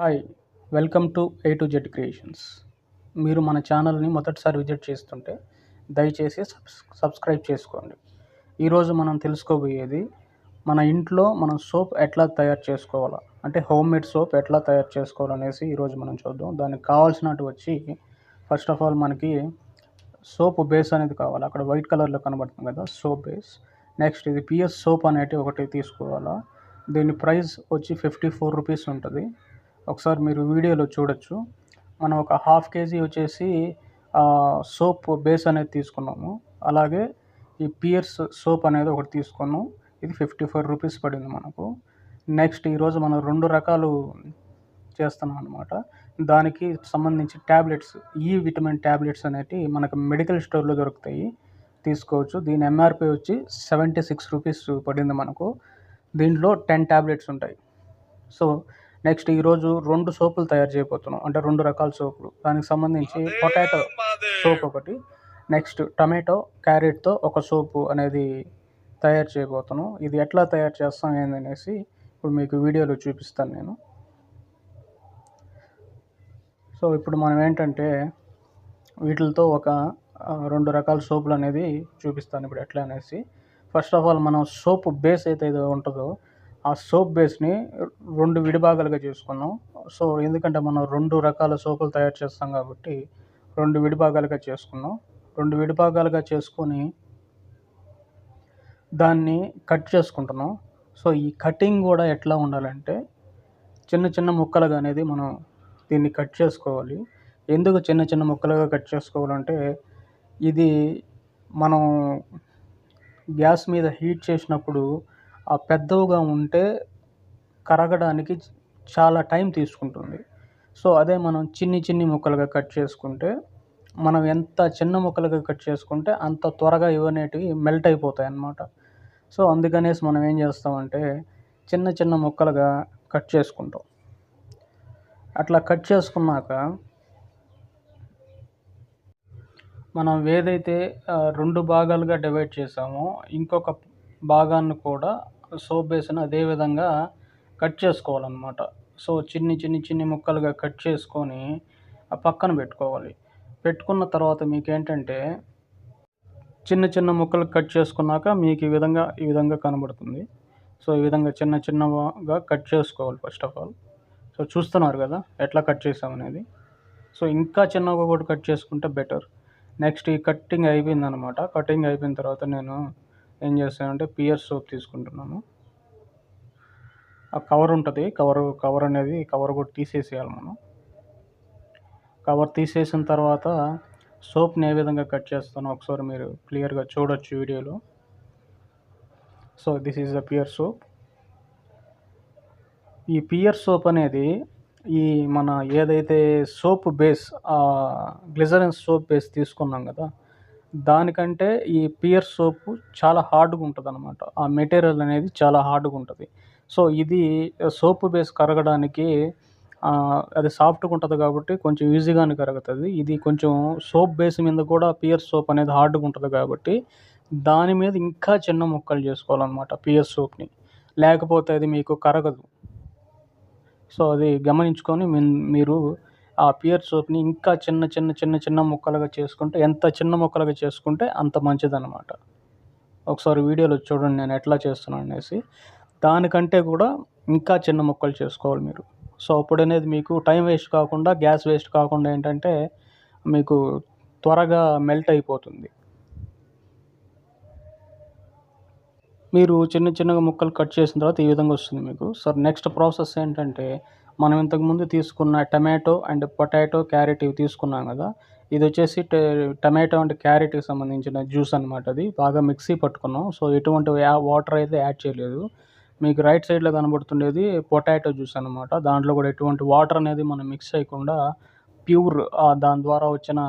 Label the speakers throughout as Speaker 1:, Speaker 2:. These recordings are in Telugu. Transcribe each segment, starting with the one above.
Speaker 1: Hi welcome to A to Z creations మీరు మన ఛానల్ని మొదటిసారి విజిట్ చేస్తుంటే దయచేసి సబ్స్ సబ్స్క్రైబ్ చేసుకోండి. ఈరోజు మనం తెలుసుకోబోయేది మన ఇంట్లో మనం సోప్ ఎట్లా తయారు చేసుకోవాలా? అంటే హోమ్ మేడ్ సోప్ ఎట్లా తయారు చేసుకోవాలనేసి ఈరోజు మనం చూద్దాం. దానికి కావాల్సినట్టు వచ్చి ఫస్ట్ ఆఫ్ ఆల్ మనకి సోప్ బేస్ అనేది కావాలి. అక్కడ వైట్ కలర్లో కనబడుతుంది కదా సోప్ బేస్. నెక్స్ట్ ఇది పిఎస్ సోప్ అనేది ఒకటి తీసుకోవాలా. దీని ప్రైస్ వచ్చి ఫిఫ్టీ ఫోర్ రూపీస్ ఉంటుంది. ఒకసారి మీరు వీడియోలో చూడొచ్చు. మనం ఒక హాఫ్ కేజీ వచ్చేసి సోప్ బేస్ అనేది తీసుకున్నాము. అలాగే ఈ పియర్స్ సోప్ అనేది ఒకటి తీసుకున్నాం ఇది ఫిఫ్టీ ఫోర్ రూపీస్ పడింది మనకు. నెక్స్ట్ ఈరోజు మనం రెండు రకాలు చేస్తున్నాం అనమాట దానికి సంబంధించి ట్యాబ్లెట్స్ ఈ విటమిన్ ట్యాబ్లెట్స్ అనేవి మనకు మెడికల్ స్టోర్లో దొరుకుతాయి. తీసుకోవచ్చు. దీని ఎంఆర్పి వచ్చి సెవెంటీ సిక్స్ రూపీస్ పడింది మనకు. దీంట్లో టెన్ ట్యాబ్లెట్స్ ఉంటాయి. సో నెక్స్ట్ ఈరోజు రెండు సోపులు తయారు చేయబోతున్నాం. అంటే రెండు రకాల సోపులు. దానికి సంబంధించి పొటాటో సోప్ ఒకటి. నెక్స్ట్ టమాటో క్యారెట్తో ఒక సోపు అనేది తయారు చేయబోతున్నాం. ఇది ఎట్లా తయారు చేస్తాం ఏందనేసి ఇప్పుడు మీకు వీడియోలో చూపిస్తాను నేను. సో ఇప్పుడు మనం ఏంటంటే వీటితో ఒక రెండు రకాల సోపులు అనేది చూపిస్తాను ఇప్పుడు ఎట్లా అనేసి. ఫస్ట్ ఆఫ్ ఆల్ మనం సోప్ బేస్ అయితే ఏదో ఉంటుందో ఆ సోప్ బేస్ని రెండు విడిభాగాలుగా చేసుకున్నాం. సో ఎందుకంటే మనం రెండు రకాల సోపులు తయారు చేస్తాం కాబట్టి రెండు విడిభాగాలుగా చేసుకున్నాం. రెండు విడిభాగాలుగా చేసుకొని దాన్ని కట్ చేసుకుంటున్నాం. సో ఈ కటింగ్ కూడా ఎట్లా ఉండాలంటే చిన్న చిన్న ముక్కలుగా అనేది మనం దీన్ని కట్ చేసుకోవాలి. ఎందుకు చిన్న చిన్న ముక్కలుగా కట్ చేసుకోవాలంటే ఇది మనం గ్యాస్ మీద హీట్ చేసినప్పుడు పెద్దవిగా ఉంటే కరగడానికి చాలా టైం తీసుకుంటుంది. సో అదే మనం చిన్ని చిన్ని ముక్కలుగా కట్ చేసుకుంటే మనం ఎంత చిన్న ముక్కలుగా కట్ చేసుకుంటే అంత త్వరగా ఇవనేటివి మెల్ట్ అయిపోతాయి అన్నమాట సో అందుకనేసి మనం ఏం చేస్తామంటే చిన్న చిన్న ముక్కలుగా కట్ చేసుకుంటాం. అట్లా కట్ చేసుకున్నాక మనం ఏదైతే రెండు భాగాలుగా డివైడ్ చేసామో ఇంకొక భాగాన్ని కూడా సోప్ బేస్ని అదే విధంగా కట్ చేసుకోవాలన్నమాట. సో చిన్ని చిన్ని చిన్ని ముక్కలుగా కట్ చేసుకొని ఆ పక్కన పెట్టుకోవాలి. పెట్టుకున్న తర్వాత మీకు ఏంటంటే చిన్న చిన్న ముక్కలు కట్ చేసుకున్నాక మీకు ఈ విధంగా ఈ విధంగా కనబడుతుంది. సో ఈ విధంగా చిన్న చిన్నగా కట్ చేసుకోవాలి ఫస్ట్ ఆఫ్ ఆల్. సో చూస్తున్నారు కదా ఎట్లా కట్ చేసామనేది సో ఇంకా చిన్నగా కూడా కట్ చేసుకుంటే బెటర్. నెక్స్ట్ ఈ కట్టింగ్ అయిపోయింది అనమాట కటింగ్ అయిపోయిన తర్వాత నేను ఏం చేస్తానంటే పియర్ సోప్ తీసుకుంటున్నాను. ఆ కవర్ ఉంటుంది కవర్ కవర్ అనేది కవర్ కూడా తీసేసేయాలి మనం. కవర్ తీసేసిన తర్వాత సోప్ని ఏ విధంగా కట్ చేస్తానో ఒకసారి మీరు క్లియర్గా చూడొచ్చు వీడియోలో. So this is the pear soap. ఈ పియర్ సోప్ అనేది ఈ మన ఏదైతే soap base glycerin soap base తీసుకున్నాం కదా దానికంటే ఈ పియర్ సోప్ చాలా హార్డ్గా ఉంటుంది అనమాట ఆ మెటీరియల్ అనేది చాలా హార్డ్గా ఉంటుంది. సో ఇది సోప్ బేస్ కరగడానికి అది సాఫ్ట్గా ఉంటుంది కాబట్టి కొంచెం ఈజీగానే కరుగుతుంది. ఇది కొంచెం సోప్ బేస్ మీద కూడా పియర్ సోప్ అనేది హార్డ్గా ఉంటుంది కాబట్టి దాని మీద ఇంకా చిన్న ముక్కలు చేసుకోవాలన్నమాట పియర్ సోప్ని. లేకపోతే అది మీకు కరగదు. సో అది గమనించుకొని మిన్- మీరు ఆ పియర్ సోప్ని ఇంకా చిన్న చిన్న చిన్న చిన్న ముక్కలుగా చేసుకుంటే ఎంత చిన్న ముక్కలుగా చేసుకుంటే అంత మంచిదన్నమాట. ఒకసారి వీడియోలో చూడండి నేను ఎట్లా చేస్తున్నాను అనేసి. దానికంటే కూడా ఇంకా చిన్న ముక్కలు చేసుకోవాలి మీరు. సో అప్పుడు అనేది మీకు టైం వేస్ట్ కాకుండా గ్యాస్ వేస్ట్ కాకుండా ఏంటంటే మీకు త్వరగా మెల్ట్ అయిపోతుంది. మీరు చిన్న చిన్నగా ముక్కలు కట్ చేసిన తర్వాత ఈ విధంగా వస్తుంది మీకు. సార్ నెక్స్ట్ ప్రాసెస్ ఏంటంటే మనం ఇంతకుముందు తీసుకున్న టమాటో అండ్ పొటాటో క్యారెట్ ఇవి తీసుకున్నాం కదా. ఇది వచ్చేసి టమాటో అండ్ క్యారెట్కి సంబంధించిన జ్యూస్ అనమాట అది. బాగా మిక్సీ పట్టుకున్నాం. సో ఎటువంటి వాటర్ అయితే యాడ్ చేయలేదు. మీకు రైట్ సైడ్లో కనబడుతుండేది పొటాటో జ్యూస్ అనమాట దాంట్లో కూడా ఎటువంటి వాటర్ అనేది మనం మిక్స్ చేయకుండా ప్యూర్ దాని ద్వారా వచ్చిన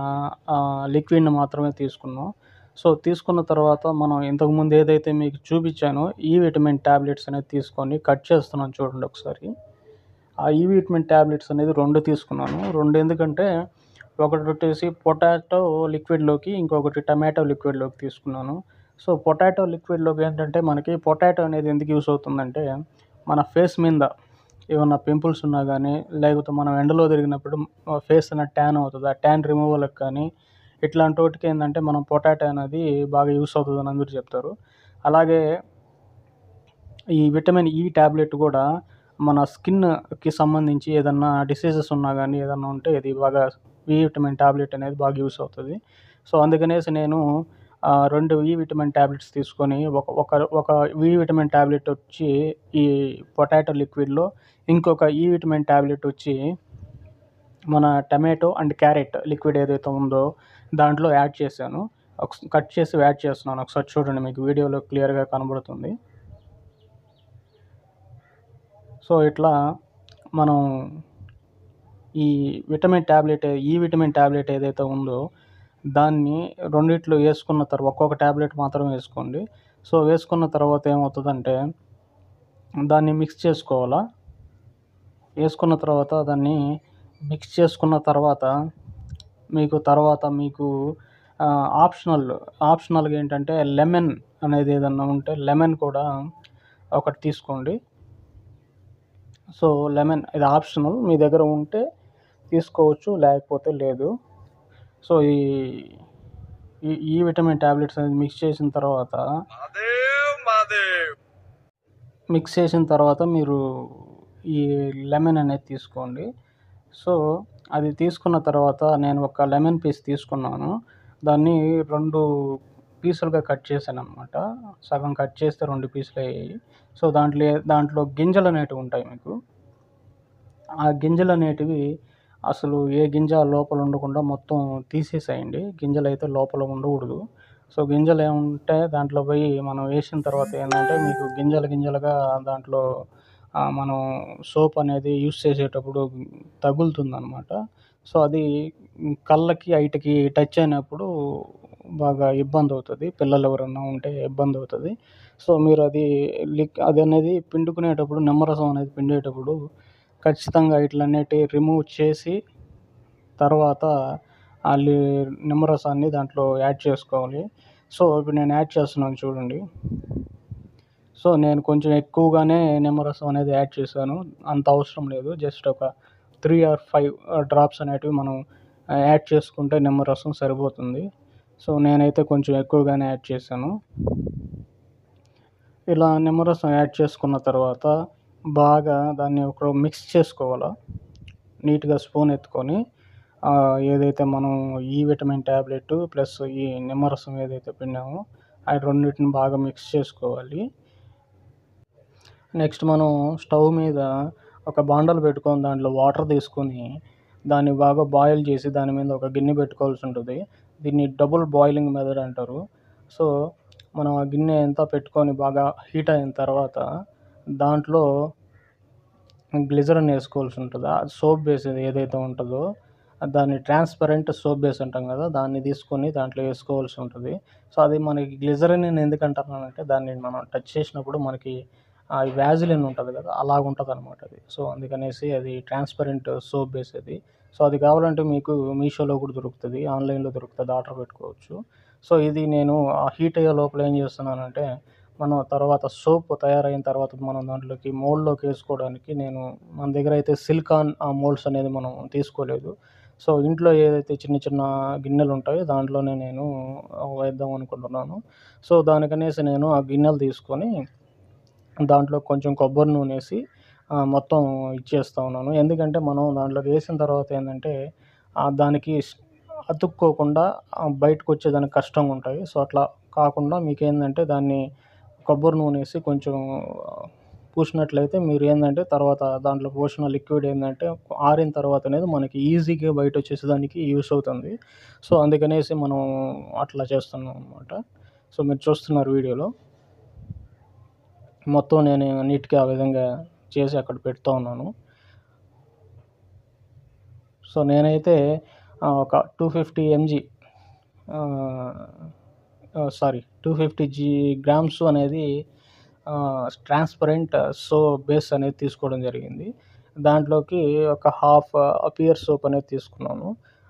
Speaker 1: లిక్విడ్ని మాత్రమే తీసుకున్నాం. సో తీసుకున్న తర్వాత మనం ఇంతకుముందు ఏదైతే మీకు చూపించానో ఈ విటమిన్ ట్యాబ్లెట్స్ అనేది తీసుకొని కట్ చేస్తున్నాం చూడండి ఒకసారి. ఆ ఈ విటమిన్ ట్యాబ్లెట్స్ అనేది రెండు తీసుకున్నాను. రెండు ఎందుకంటే ఒకటి వచ్చేసి పొటాటో లిక్విడ్లోకి ఇంకొకటి టమాటో లిక్విడ్లోకి తీసుకున్నాను. సో పొటాటో లిక్విడ్లోకి ఏంటంటే మనకి పొటాటో అనేది ఎందుకు యూస్ అవుతుందంటే మన ఫేస్ మీద ఏమన్నా పింపుల్స్ ఉన్నా కానీ లేకపోతే మనం ఎండలో తిరిగినప్పుడు ఫేస్ అనేది ట్యాన్ అవుతుంది. ఆ ట్యాన్ రిమూవల్కి కానీ ఇట్లాంటి వాటికి ఏంటంటే మనం పొటాటో అనేది బాగా యూస్ అవుతుంది అని అందరూ చెప్తారు. అలాగే ఈ విటమిన్ ఈ ట్యాబ్లెట్ కూడా మన స్కిన్కి సంబంధించి ఏదన్నా డిసీజెస్ ఉన్నా కానీ ఏదన్నా ఉంటే ఇది బాగా వి విటమిన్ ట్యాబ్లెట్ అనేది బాగా యూస్ అవుతుంది. సో అందుకనేసి నేను రెండు వి విటమిన్ ట్యాబ్లెట్స్ తీసుకొని ఒక ఒక ఒక వి విటమిన్ ట్యాబ్లెట్ వచ్చి ఈ పొటాటో లిక్విడ్లో ఇంకొక ఈ విటమిన్ ట్యాబ్లెట్ వచ్చి మన టమాటో అండ్ క్యారెట్ లిక్విడ్ ఏదైతే ఉందో దాంట్లో యాడ్ చేశాను. ఒక కట్ చేసి యాడ్ చేస్తున్నాను. ఒకసారి చూడండి మీకు వీడియోలో క్లియర్గా కనబడుతుంది. సో ఇట్లా మనం ఈ విటమిన్ ట్యాబ్లెట్ ఈ విటమిన్ ట్యాబ్లెట్ ఏదైతే ఉందో దాన్ని రెండిట్లో వేసుకున్న తర్వాత ఒక్కొక్క ట్యాబ్లెట్ మాత్రం వేసుకోండి. సో వేసుకున్న తర్వాత ఏమవుతుందంటే దాన్ని మిక్స్ చేసుకోవాలా? వేసుకున్న తర్వాత దాన్ని మిక్స్ చేసుకున్న తర్వాత మీకు తర్వాత మీకు ఆప్షనల్ ఆప్షనల్గా ఏంటంటే లెమన్ అనేది ఏదన్నా ఉంటే లెమన్ కూడా ఒకటి తీసుకోండి. సో లెమన్ ఇది ఆప్షనల్. మీ దగ్గర ఉంటే తీసుకోవచ్చు లేకపోతే లేదు. సో ఈ ఈ- విటమిన్ ట్యాబ్లెట్స్ అనేది మిక్స్ చేసిన తర్వాత మిక్స్ చేసిన తర్వాత మీరు ఈ లెమన్ అనేది తీసుకోండి. సో అది తీసుకున్న తర్వాత నేను ఒక లెమన్ పీస్ తీసుకున్నాను. దాన్ని రెండు పీసులుగా కట్ చేశాను అనమాట సగం కట్ చేస్తే రెండు పీసులు అయ్యాయి. సో దాంట్లో దాంట్లో గింజలు అనేటివి ఉంటాయి మీకు. ఆ గింజలు అనేటివి అసలు ఏ గింజ లోపల ఉండకుండా మొత్తం తీసేసేయండి. గింజలు అయితే లోపల ఉండకూడదు. సో గింజలు ఏముంటే దాంట్లో పోయి మనం వేసిన తర్వాత ఏంటంటే మీకు గింజలు గింజలుగా దాంట్లో మనం సోప్ అనేది యూస్ చేసేటప్పుడు తగులుతుంది అనమాట సో అది కళ్ళకి ఐటికి టచ్ అయినప్పుడు బాగా ఇబ్బంది అవుతుంది పిల్లలు ఎవరైనా ఉంటే ఇబ్బంది అవుతుంది సో మీరు అది లిక్ అది అనేది పిండుకునేటప్పుడు నిమ్మరసం అనేది పిండేటప్పుడు ఖచ్చితంగా ఇట్లన్నిటి రిమూవ్ చేసి తర్వాత ఆ నిమ్మరసాన్ని దాంట్లో యాడ్ చేసుకోవాలి. సో ఇప్పుడు నేను యాడ్ చేస్తున్నాను చూడండి. సో నేను కొంచెం ఎక్కువగానే నిమ్మరసం అనేది యాడ్ చేశాను. అంత అవసరం లేదు. జస్ట్ ఒక త్రీ ఆర్ ఫైవ్ డ్రాప్స్ అనేటివి మనం యాడ్ చేసుకుంటే నిమ్మరసం సరిపోతుంది. సో నేనైతే కొంచెం ఎక్కువగానే యాడ్ చేశాను. ఇలా నిమ్మరసం యాడ్ చేసుకున్న తర్వాత బాగా దాన్ని ఒక మిక్స్ చేసుకోవాలా? నీట్గా స్పూన్ ఎత్తుకొని ఏదైతే మనం ఈ విటమిన్ ట్యాబ్లెట్ ప్లస్ ఈ నిమ్మరసం ఏదైతే పిండామో అవి రెండింటిని బాగా మిక్స్ చేసుకోవాలి. నెక్స్ట్ మనం స్టవ్ మీద ఒక బాండలు పెట్టుకొని దాంట్లో వాటర్ తీసుకొని దాన్ని బాగా బాయిల్ చేసి దాని మీద ఒక గిన్నె పెట్టుకోవాల్సి ఉంటుంది. దీన్ని డబుల్ బాయిలింగ్ మెథడ్ అంటారు. సో మనం ఆ గిన్నె అంతా పెట్టుకొని బాగా హీట్ అయిన తర్వాత దాంట్లో గ్లిజరిన్ వేసుకోవాల్సి ఉంటుంది? ఆ సోప్ బేస్ ఏదైతే ఉంటుందో దాన్ని ట్రాన్స్పరెంట్ సోప్ బేస్ అంటాం కదా దాన్ని తీసుకొని దాంట్లో వేసుకోవాల్సి ఉంటుంది. సో అది మనకి గ్లిజరిన్ నేను ఎందుకు అంటున్నానంటే దాన్ని మనం టచ్ చేసినప్పుడు మనకి ఆ వ్యాజిలిన్ ఉంటుంది కదా అలాగ ఉంటుంది అనమాట అది. సో అందుకనేసి అది ట్రాన్స్పరెంట్ సోప్ బేస్ అది. సో అది కావాలంటే మీకు మీషోలో కూడా దొరుకుతుంది ఆన్లైన్లో దొరుకుతుంది ఆర్డర్ పెట్టుకోవచ్చు. సో ఇది నేను ఆ హీట్ అయ్యే లోపల ఏం చేస్తున్నానంటే మనం తర్వాత సోప్ తయారైన తర్వాత మనం దాంట్లోకి మోల్డ్లోకి వేసుకోవడానికి నేను మన దగ్గర అయితే సిలికాన్ ఆ మోల్డ్స్ అనేది మనం తీసుకోలేదు. సో ఇంట్లో ఏదైతే చిన్న చిన్న గిన్నెలు ఉంటాయో దాంట్లోనే నేను వేద్దాం అనుకుంటున్నాను. సో దానికనేసి నేను ఆ గిన్నెలు తీసుకొని దాంట్లో కొంచెం కొబ్బరి నూనె వేసి మొత్తం ఇచ్చేస్తా ఉన్నాను. ఎందుకంటే మనం దాంట్లో వేసిన తర్వాత ఏంటంటే దానికి అతుక్కోకుండా బయటకు వచ్చేదానికి కష్టంగా ఉంటాయి. సో అట్లా కాకుండా మీకు ఏంటంటే దాన్ని కొబ్బరి నూనె వేసి కొంచెం పూసినట్లయితే మీరు ఏంటంటే తర్వాత దాంట్లో పోసిన లిక్విడ్ ఏంటంటే ఆరిన తర్వాత అనేది మనకి ఈజీగా బయట వచ్చేసేదానికి యూస్ అవుతుంది. సో అందుకనేసి మనం అట్లా చేస్తున్నాం అనమాట సో మీరు చూస్తున్నారు వీడియోలో. మొత్తం నేను నీట్గా ఆ విధంగా చేసి అక్కడ పెడుతూ ఉన్నాను. సో నేనైతే ఒక two fifty MG sorry two fifty G grams అనేది ట్రాన్స్పరెంట్ సో బేస్ అనేది తీసుకోవడం జరిగింది. దాంట్లోకి ఒక హాఫ్ పియర్ సోప్ అనేది తీసుకున్నాను.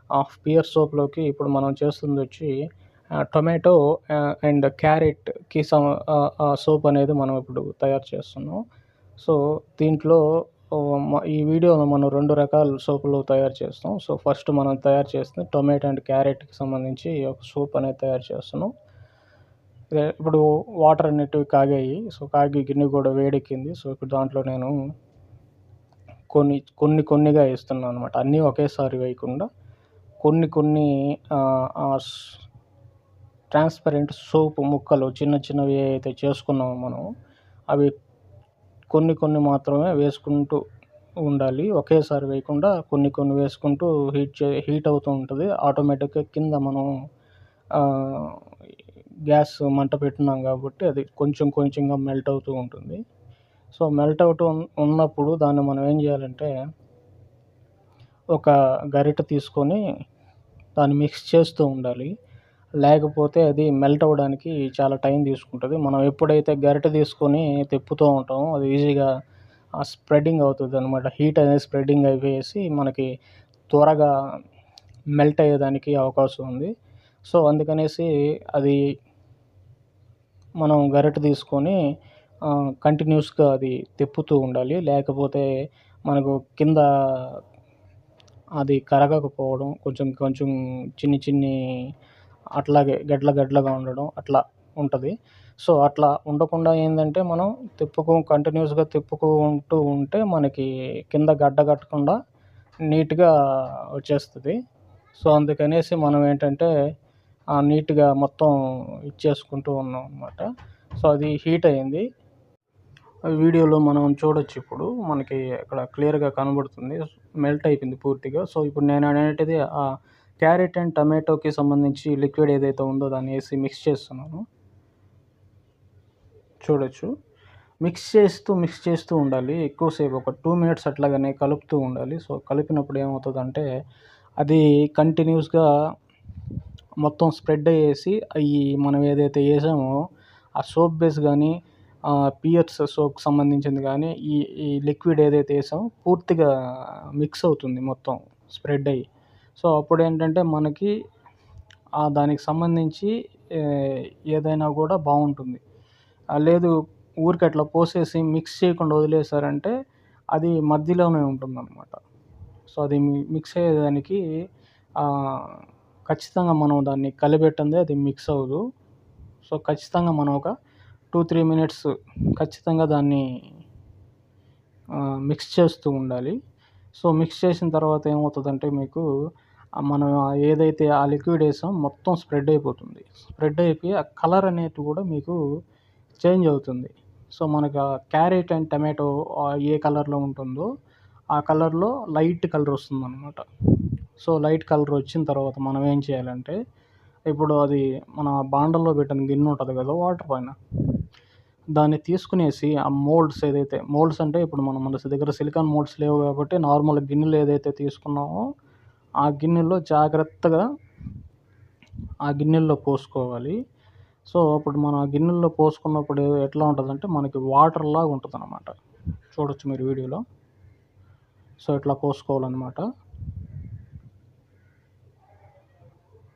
Speaker 1: హాఫ్ పియర్ సోప్లోకి ఇప్పుడు మనం చేస్తుంది వచ్చి టొమాటో అండ్ క్యారెట్కి సమ సోప్ అనేది మనం ఇప్పుడు తయారు చేస్తున్నాం. సో దీంట్లో ఈ వీడియోలో మనం రెండు రకాల సోపులు తయారు చేస్తాం. సో ఫస్ట్ మనం తయారు చేస్తుంది టొమాటో అండ్ క్యారెట్కి సంబంధించి ఒక సూప్ అనేది తయారు చేస్తున్నాం. ఇప్పుడు వాటర్ అనేటివి కాగాయి. సో కాగి గిన్నె కూడా వేడెక్కింది. సో ఇప్పుడు దాంట్లో నేను కొన్ని కొన్ని కొన్నిగా వేస్తున్నాను అనమాట అన్నీ ఒకేసారి వేయకుండా కొన్ని కొన్ని ట్రాన్స్పరెంట్ సోప్ ముక్కలు చిన్న చిన్నవి అయితే చేసుకున్నామో మనం. అవి కొన్ని కొన్ని మాత్రమే వేసుకుంటూ ఉండాలి. ఒకేసారి వేయకుండా కొన్ని కొన్ని వేసుకుంటూ హీట్ చే హీట్ అవుతూ ఉంటుంది. ఆటోమేటిక్గా కింద మనం గ్యాస్ మంట పెట్టినాం కాబట్టి అది కొంచెం కొంచెంగా మెల్ట్ అవుతూ ఉంటుంది. సో మెల్ట్ అవుతూ ఉన్నప్పుడు దాన్ని మనం ఏం చేయాలంటే ఒక గరిటె తీసుకొని దాన్ని మిక్స్ చేస్తూ ఉండాలి. లేకపోతే అది మెల్ట్ అవ్వడానికి చాలా టైం తీసుకుంటుంది. మనం ఎప్పుడైతే గరిటె తీసుకొని తిప్పుతూ ఉంటామో అది ఈజీగా స్ప్రెడ్డింగ్ అవుతుంది అనమాట హీట్ అనేది స్ప్రెడ్డింగ్ అయిపోయేసి మనకి త్వరగా మెల్ట్ అయ్యేదానికి అవకాశం ఉంది. సో అందుకనేసి అది మనం గరిటె తీసుకొని కంటిన్యూస్గా అది తిప్పుతూ ఉండాలి. లేకపోతే మనకు కింద అది కరగకపోవడం కొంచెం కొంచెం చిన్ని చిన్ని అట్లాగే గడ్ల గడ్లగా ఉండడం అట్లా ఉంటుంది. సో అట్లా ఉండకుండా ఏంటంటే మనం తిప్పుకో కంటిన్యూస్గా తిప్పుకుంటూ ఉంటే మనకి కింద గడ్డ కట్టకుండా నీట్గా వచ్చేస్తుంది. సో అందుకనేసి మనం ఏంటంటే నీట్గా మొత్తం ఇచ్చేసుకుంటూ ఉన్నాం అనమాట సో అది హీట్ అయింది. వీడియోలో మనం చూడొచ్చు ఇప్పుడు. మనకి అక్కడ క్లియర్గా కనబడుతుంది. మెల్ట్ అయిపోయింది పూర్తిగా. సో ఇప్పుడు నేను అనేటిది క్యారెట్ అండ్ టమాటోకి సంబంధించి లిక్విడ్ ఏదైతే ఉందో దాన్ని వేసి మిక్స్ చేస్తున్నాను. చూడొచ్చు. మిక్స్ చేస్తూ మిక్స్ చేస్తూ ఉండాలి. ఎక్కువసేపు ఒక టూ మినిట్స్ అట్లాగానే కలుపుతూ ఉండాలి. సో కలిపినప్పుడు ఏమవుతుందంటే అది కంటిన్యూస్గా మొత్తం స్ప్రెడ్ అయ్యేసి అవి మనం ఏదైతే వేసామో ఆ సోప్ బేస్ కానీ పియర్స్ సోప్కి సంబంధించింది కానీ ఈ ఈ లిక్విడ్ ఏదైతే వేసామో పూర్తిగా మిక్స్ అవుతుంది మొత్తం స్ప్రెడ్ అయ్యి. సో అప్పుడు ఏంటంటే మనకి దానికి సంబంధించి ఏదైనా కూడా బాగుంటుంది. లేదు ఊరికి అట్లా పోసేసి మిక్స్ చేయకుండా వదిలేసారంటే అది మధ్యలోనే ఉంటుందన్నమాట. సో అది మిక్స్ అయ్యేదానికి ఖచ్చితంగా మనం దాన్ని కలిపెట్టందే అది మిక్స్ అవ్వదు. సో ఖచ్చితంగా మనం ఒక టూ త్రీ మినిట్స్ ఖచ్చితంగా దాన్ని మిక్స్ చేస్తూ ఉండాలి. సో మిక్స్ చేసిన తర్వాత ఏమవుతుందంటే మీకు మనం ఏదైతే ఆ లిక్విడ్ వేసాం మొత్తం స్ప్రెడ్ అయిపోతుంది. స్ప్రెడ్ అయిపోయి ఆ కలర్ అనేది కూడా మీకు చేంజ్ అవుతుంది. సో మనకు క్యారెట్ అండ్ టమాటో ఏ కలర్లో ఉంటుందో ఆ కలర్లో లైట్ కలర్ వస్తుంది అనమాట సో లైట్ కలర్ వచ్చిన తర్వాత మనం ఏం చేయాలంటే ఇప్పుడు అది మన బాండల్లో పెట్టిన గిన్నె ఉంటుంది కదా వాటర్ పైన. దాన్ని తీసుకునేసి ఆ మోల్డ్స్ ఏదైతే మోల్డ్స్ అంటే ఇప్పుడు మనం మన దగ్గర సిలికాన్ మోల్డ్స్ లేవు కాబట్టి నార్మల్ గిన్నెలు ఏదైతే తీసుకున్నామో ఆ గిన్నెలో జాగ్రత్తగా ఆ గిన్నెల్లో పోసుకోవాలి. సో అప్పుడు మనం ఆ గిన్నెల్లో పోసుకున్నప్పుడు ఎట్లా ఉంటుందంటే మనకి వాటర్ లాగా ఉంటుంది అనమాట చూడొచ్చు మీరు వీడియోలో. సో ఇట్లా పోసుకోవాలన్నమాట.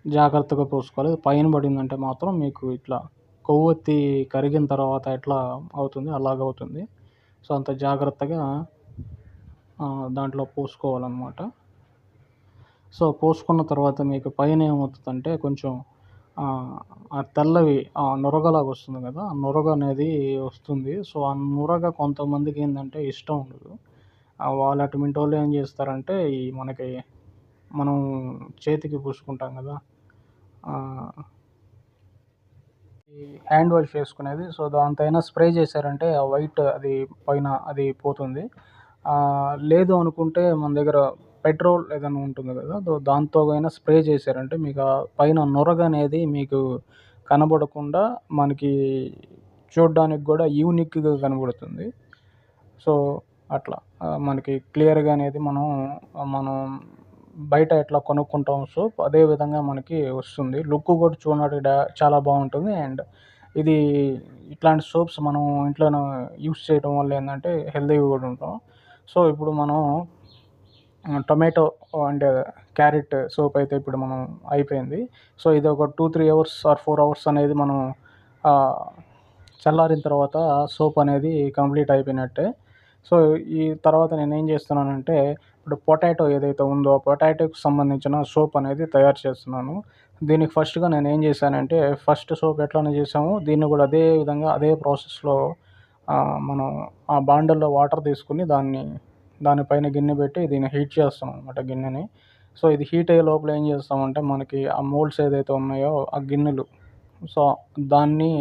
Speaker 1: జాగ్రత్తగా పోసుకోవాలి. పైన పడిందంటే మాత్రం మీకు ఇట్లా కొవ్వొత్తి కరిగిన తర్వాత ఎట్లా అవుతుంది అలాగ అవుతుంది. సో అంత జాగ్రత్తగా దాంట్లో పోసుకోవాలన్నమాట. సో పోసుకున్న తర్వాత మీకు పైన ఏమవుతుందంటే కొంచెం ఆ తెల్లవి నురగలాగా వస్తుంది కదా ఆ నురగ అనేది వస్తుంది. సో ఆ నురగ కొంతమందికి ఏంటంటే ఇష్టం ఉండదు. వాళ్ళు అటువంటి వాళ్ళు ఏం చేస్తారంటే ఈ మనకి మనం చేతికి పూసుకుంటాం కదా ఈ హ్యాండ్ వాష్ చేసుకునేది. సో దాంతైనా స్ప్రే చేశారంటే ఆ వైట్ అది పైన అది పోతుంది. లేదు అనుకుంటే మన దగ్గర పెట్రోల్ ఏదైనా ఉంటుంది కదా దాంతో అయినా స్ప్రే చేశారంటే మీకు ఆ పైన నురగ అనేది మీకు కనబడకుండా మనకి చూడడానికి కూడా యూనిక్గా కనబడుతుంది. సో అట్లా మనకి క్లియర్గా అనేది మనం మనం బయట ఎట్లా కొనుక్కుంటాం సోప్ అదే విధంగా మనకి వస్తుంది. లుక్ కూడా చూడడానికి చాలా బాగుంటుంది. అండ్ ఇది ఇట్లాంటి సోప్స్ మనం ఇంట్లో యూస్ చేయడం వల్ల ఏంటంటే హెల్తీగా కూడా ఉంటాం. సో ఇప్పుడు మనం టొమాటో అండ్ క్యారెట్ సోప్ అయితే ఇప్పుడు మనం అయిపోయింది. సో ఇది ఒక two three hours or four hours అనేది మనం చల్లారిన తర్వాత సోప్ అనేది కంప్లీట్ అయిపోయినట్టే. సో ఈ తర్వాత నేను ఏం చేస్తున్నానంటే ఇప్పుడు పొటాటో ఏదైతే ఉందో పొటాటోకి సంబంధించిన సోప్ అనేది తయారు చేస్తున్నాను. దీనికి ఫస్ట్గా నేను ఏం చేశానంటే ఫస్ట్ సోప్ ఎట్లానే చేసామో దీన్ని కూడా అదే విధంగా అదే ప్రాసెస్లో మనం ఆ బాండల్లో వాటర్ తీసుకుని దాన్ని దానిపైన గిన్నె పెట్టి దీన్ని హీట్ చేస్తాం అనమాట గిన్నెని. సో ఇది హీట్ అయ్యే లోపల ఏం చేస్తామంటే మనకి ఆ మోల్డ్స్ ఏదైతే ఉన్నాయో ఆ గిన్నెలు. సో దాన్ని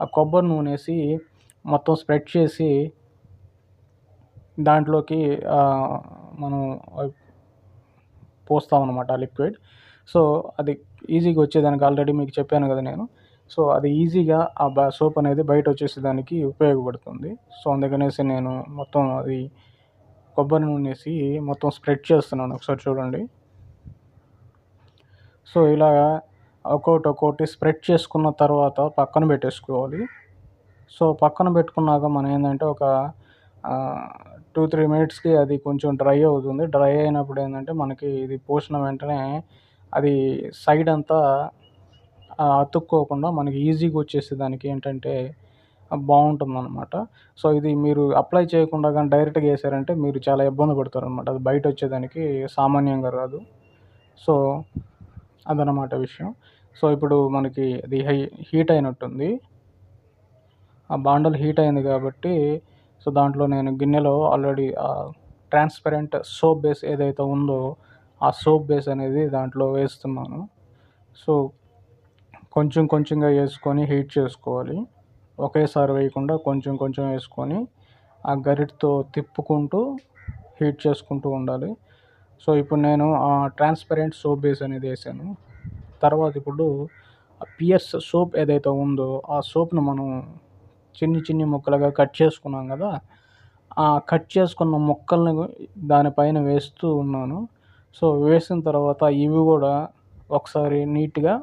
Speaker 1: ఆ కొబ్బరి నూనె వేసి మొత్తం స్ప్రెడ్ చేసి దాంట్లోకి మనం పోస్తాం అనమాట లిక్విడ్ సో అది ఈజీగా వచ్చేదానికి ఆల్రెడీ మీకు చెప్పాను కదా నేను. సో అది ఈజీగా ఆ బ సోప్ అనేది బయట వచ్చేసేదానికి ఉపయోగపడుతుంది. సో అందుకనేసి నేను మొత్తం అది కొబ్బరి నూనె వేసి మొత్తం స్ప్రెడ్ చేస్తున్నాను ఒకసారి చూడండి. సో ఇలాగా ఒక్కొక్కటి ఒక్కొక్కటి స్ప్రెడ్ చేసుకున్న తర్వాత పక్కన పెట్టేసుకోవాలి. సో పక్కన పెట్టుకున్నాక మనం ఏంటంటే ఒక టూ త్రీ మినిట్స్కి అది కొంచెం డ్రై అవుతుంది. డ్రై అయినప్పుడు ఏంటంటే మనకి ఇది పోసిన వెంటనే అది సైడ్ అంతా అతుక్కోకుండా మనకి ఈజీగా వచ్చేసి దానికి ఏంటంటే బాగుంటుంది అనమాట సో ఇది మీరు అప్లై చేయకుండా కానీ డైరెక్ట్గా వేసారంటే మీరు చాలా ఇబ్బంది పడతారు అనమాట అది బయట వచ్చేదానికి సామాన్యంగా రాదు. సో అదనమాట విషయం. సో ఇప్పుడు మనకి అది హై హీట్ అయినట్టుంది. ఆ బాండల్ హీట్ అయింది కాబట్టి సో దాంట్లో నేను గిన్నెలో ఆల్రెడీ ట్రాన్స్పరెంట్ సోప్ బేస్ ఏదైతే ఉందో ఆ సోప్ బేస్ అనేది దాంట్లో వేస్తున్నాను. సో కొంచెం కొంచెంగా వేసుకొని హీట్ చేసుకోవాలి. ఒకేసారి వేయకుండా కొంచెం కొంచెం వేసుకొని ఆ గరిటతో తిప్పుకుంటూ హీట్ చేసుకుంటూ ఉండాలి. సో ఇప్పుడు నేను ఆ ట్రాన్స్పరెంట్ సోప్ బేస్ అనేది వేసాను. తర్వాత ఇప్పుడు పియర్స్ సోప్ ఏదైతే ఉందో ఆ సోప్ను మనం చిన్ని చిన్ని ముక్కలుగా కట్ చేసుకున్నాం కదా ఆ కట్ చేసుకున్న ముక్కల్ని దానిపైన వేస్తూ ఉన్నాను. సో వేసిన తర్వాత ఇవి కూడా ఒకసారి నీట్గా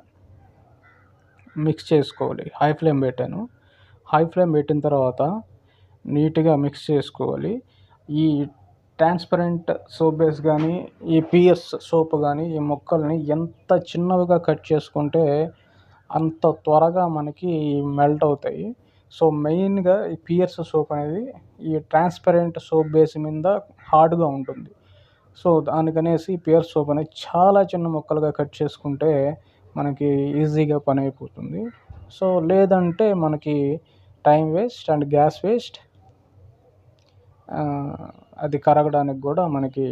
Speaker 1: మిక్స్ చేసుకోవాలి. హై ఫ్లేమ్ పెట్టాను. హై ఫ్లేమ్ పెట్టిన తర్వాత నీట్గా మిక్స్ చేసుకోవాలి. ఈ ట్రాన్స్పరెంట్ సోప్ బేస్ కానీ ఈ పిఎస్ సోప్ కానీ ఈ మొక్కల్ని ఎంత చిన్నవిగా కట్ చేసుకుంటే అంత త్వరగా మనకి మెల్ట్ అవుతాయి. సో మెయిన్గా ఈ పియర్స్ సోప్ అనేది ఈ ట్రాన్స్పరెంట్ సోప్ బేస్ మీద హార్డ్గా ఉంటుంది. సో దానికనేసి పియర్ సోప్ అనేది చాలా చిన్న ముక్కలుగా కట్ చేసుకుంటే మనకి ఈజీగా పని అయిపోతుంది. సో లేదంటే మనకి time waste and gas waste. అది కరగడానికి కూడా మనకి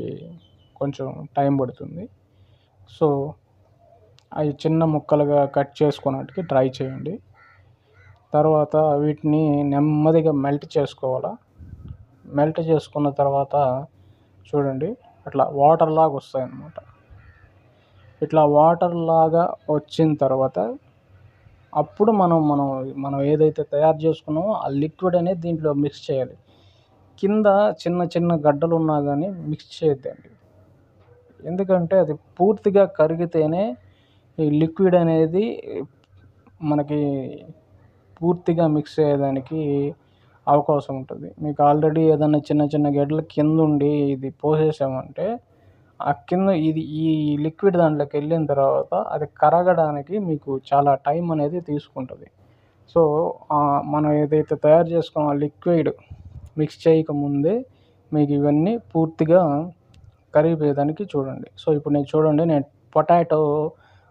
Speaker 1: కొంచెం టైం పడుతుంది. సో అవి చిన్న ముక్కలుగా కట్ చేసుకున్నట్టుకి ట్రై చేయండి. తర్వాత వీటిని నెమ్మదిగా మెల్ట్ చేసుకోవాలా? మెల్ట్ చేసుకున్న తర్వాత చూడండి అట్లా వాటర్ లాగా వస్తాయి అన్నమాట ఇట్లా వాటర్ లాగా వచ్చిన తర్వాత అప్పుడు మనం మనం మనం ఏదైతే తయారు చేసుకున్నామో ఆ లిక్విడ్ అనేది దీంట్లో మిక్స్ చేయాలి. కింద చిన్న చిన్న గడ్డలు ఉన్నా కానీ మిక్స్ చేయొద్దండి. ఎందుకంటే అది పూర్తిగా కరిగితేనే ఈ లిక్విడ్ అనేది మనకి పూర్తిగా మిక్స్ అయ్యేదానికి అవకాశం ఉంటుంది. మీకు ఆల్రెడీ ఏదైనా చిన్న చిన్న గడ్డలు కింద ఉండి ఇది పోసేసామంటే ఆ కింద ఇది ఈ లిక్విడ్ దాంట్లోకి వెళ్ళిన తర్వాత అది కరగడానికి మీకు చాలా టైం అనేది తీసుకుంటుంది. సో మనం ఏదైతే తయారు చేసుకున్న లిక్విడ్ మిక్స్ చేయకముందే మీకు ఇవన్నీ పూర్తిగా కరిగిపోయేదానికి చూడండి. సో ఇప్పుడు నేను చూడండి నేను పొటాటో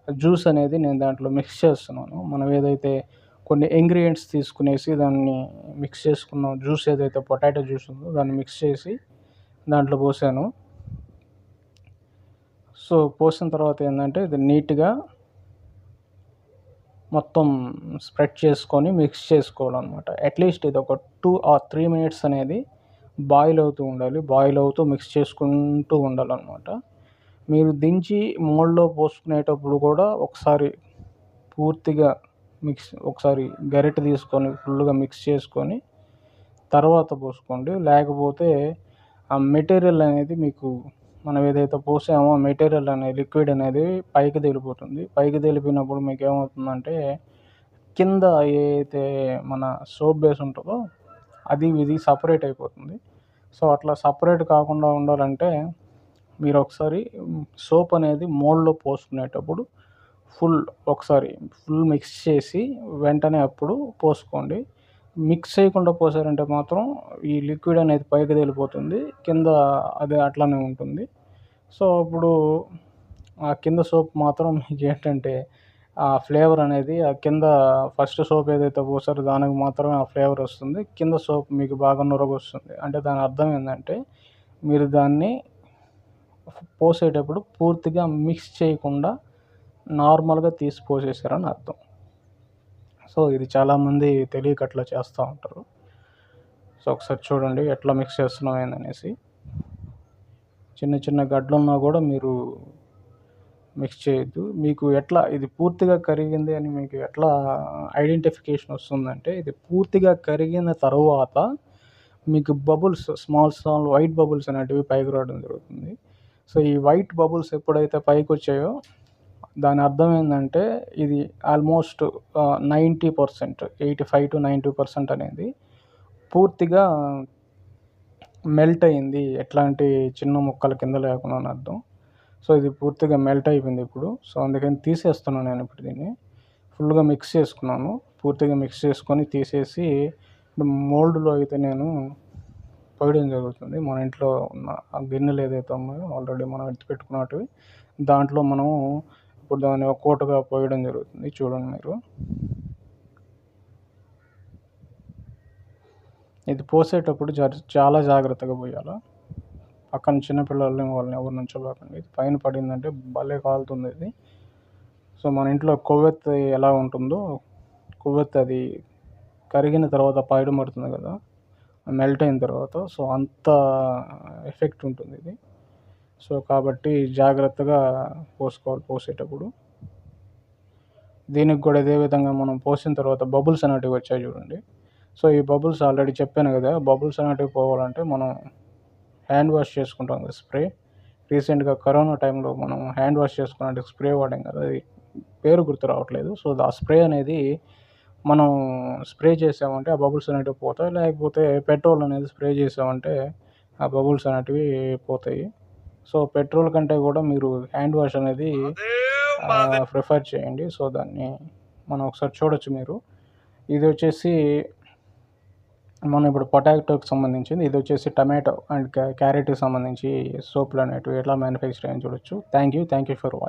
Speaker 1: జ్యూస్ అనేది నేను దాంట్లో మిక్స్ చేస్తున్నాను. మనం ఏదైతే కొన్ని ఇంగ్రీడియంట్స్ తీసుకునేసి దాన్ని మిక్స్ చేసుకున్న జ్యూస్ ఏదైతే పొటాటో జ్యూస్ ఉందో దాన్ని మిక్స్ చేసి దాంట్లో పోసాను. సో పోసిన తర్వాత ఏంటంటే ఇది నీట్గా మొత్తం స్ప్రెడ్ చేసుకొని మిక్స్ చేసుకోవాలన్నమాట. అట్లీస్ట్ ఇది ఒక టూ ఆర్ త్రీ మినిట్స్ అనేది బాయిల్ అవుతూ ఉండాలి. బాయిల్ అవుతూ మిక్స్ చేసుకుంటూ ఉండాలన్నమాట. మీరు దించి మోల్డ్లో పోసుకునేటప్పుడు కూడా ఒకసారి పూర్తిగా మిక్స్ ఒకసారి గరిటె తీసుకొని ఫుల్గా మిక్స్ చేసుకొని తర్వాత పోసుకోండి. లేకపోతే ఆ మెటీరియల్ అనేది మీకు మనం ఏదైతే పోసామో మెటీరియల్ అనేది లిక్విడ్ అనేది పైకి తేలిపోతుంది. పైకి తేలిపోయినప్పుడు మీకు ఏమవుతుందంటే కింద ఏదైతే మన సోప్ బేస్ ఉంటుందో అది ఇది సపరేట్ అయిపోతుంది. సో అట్లా సపరేట్ కాకుండా ఉండాలంటే మీరు ఒకసారి సోప్ అనేది మోల్డ్లో పోసుకునేటప్పుడు ఫుల్ ఒకసారి ఫుల్ మిక్స్ చేసి వెంటనే అప్పుడు పోసుకోండి. మిక్స్ చేయకుండా పోసారంటే మాత్రం ఈ లిక్విడ్ అనేది పైకి తేలిపోతుంది. కింద అది అట్లానే ఉంటుంది. సో అప్పుడు ఆ కింద సోప్ మాత్రం మీకు ఏంటంటే ఆ ఫ్లేవర్ అనేది ఆ కింద ఫస్ట్ సోప్ ఏదైతే పోసారో దానికి మాత్రమే ఆ ఫ్లేవర్ వస్తుంది. కింద సోప్ మీకు బాగా నురగొస్తుంది. అంటే దాని అర్థం ఏంటంటే మీరు దాన్ని పోసేటప్పుడు పూర్తిగా మిక్స్ చేయకుండా నార్మల్గా తీసి పోసేసారని అర్థం. సో ఇది చాలామంది తెలియక అట్లా చేస్తూ ఉంటారు. సో ఒకసారి చూడండి ఎట్లా మిక్స్ చేస్తున్నాం ఏందనేసి. చిన్న చిన్న గడ్డలున్నా కూడా మీరు మిక్స్ చేయొద్దు. మీకు ఎట్లా ఇది పూర్తిగా కరిగింది అని మీకు ఎట్లా ఐడెంటిఫికేషన్ వస్తుందంటే ఇది పూర్తిగా కరిగిన తర్వాత మీకు bubbles small small white bubbles అనేటివి పైకి రావడం జరుగుతుంది. సో ఈ వైట్ బబుల్స్ ఎప్పుడైతే పైకి వచ్చాయో దాని అర్థం ఏంటంటే ఇది almost ninety percent eighty five to ninety percent అనేది పూర్తిగా మెల్ట్ అయింది. ఎట్లాంటి చిన్న ముక్కల కింద లేకుండా అని అర్థం. సో ఇది పూర్తిగా మెల్ట్ అయిపోయింది ఇప్పుడు. సో అందుకని తీసేస్తున్నాను నేను ఇప్పుడు దీన్ని. ఫుల్గా మిక్స్ చేసుకున్నాను. పూర్తిగా మిక్స్ చేసుకొని తీసేసి మోల్డ్లో అయితే నేను పోయడం జరుగుతుంది. మన ఇంట్లో ఉన్న ఆ గిన్నెలు ఏదైతే ఉన్నాయో ఆల్రెడీ మనం ఎత్తి పెట్టుకున్నటివి దాంట్లో మనం ఇప్పుడు దాన్ని ఒక కోటగా పోయడం జరుగుతుంది. చూడండి మీరు. ఇది పోసేటప్పుడు చాలా జాగ్రత్తగా పోయాలి? పక్కన చిన్నపిల్లల్ని వాళ్ళని ఎవరు నుంచోలేకండి ఇది పైన పడిందంటే భలే కాలుతుంది ఇది. సో మన ఇంట్లో కొవ్వెత్ ఎలా ఉంటుందో కొవ్వెత్ అది కరిగిన తర్వాత పైన పడుతుంది కదా మెల్ట్ అయిన తర్వాత. సో అంత ఎఫెక్ట్ ఉంటుంది ఇది. సో కాబట్టి జాగ్రత్తగా పోసుకోవాలి పోసేటప్పుడు. దీనికి కూడా ఇదే విధంగా మనం పోసిన తర్వాత బబుల్స్ అనేటివి వచ్చాయి చూడండి. సో ఈ బబుల్స్ ఆల్రెడీ చెప్పాను కదా బబుల్స్ అనేటివి పోవాలంటే మనం హ్యాండ్ వాష్ చేసుకుంటాం కదా స్ప్రే. రీసెంట్గా కరోనా టైంలో మనం హ్యాండ్ వాష్ చేసుకున్నట్టు స్ప్రే వాడాం కదా అది పేరు గుర్తు రావట్లేదు. సో ఆ స్ప్రే అనేది మనం స్ప్రే చేసామంటే ఆ బబుల్స్ అనేటివి పోతాయి లేకపోతే పెట్రోల్ అనేది స్ప్రే చేసామంటే ఆ బబుల్స్ అనేటివి పోతాయి. సో పెట్రోల్ కంటే కూడా మీరు హ్యాండ్ వాష్ అనేది ప్రిఫర్ చేయండి. సో దాన్ని మనం ఒకసారి చూడొచ్చు మీరు. ఇది వచ్చేసి మనం ఇప్పుడు పొటాటోకి సంబంధించింది. ఇది వచ్చేసి టమాటో అండ్ క్యారెట్కి సంబంధించి సోపులు అనేటివి ఎట్లా మ్యానుఫ్యాక్చర్ అయ్యాయని చూడొచ్చు. Thank you. Thank you for watching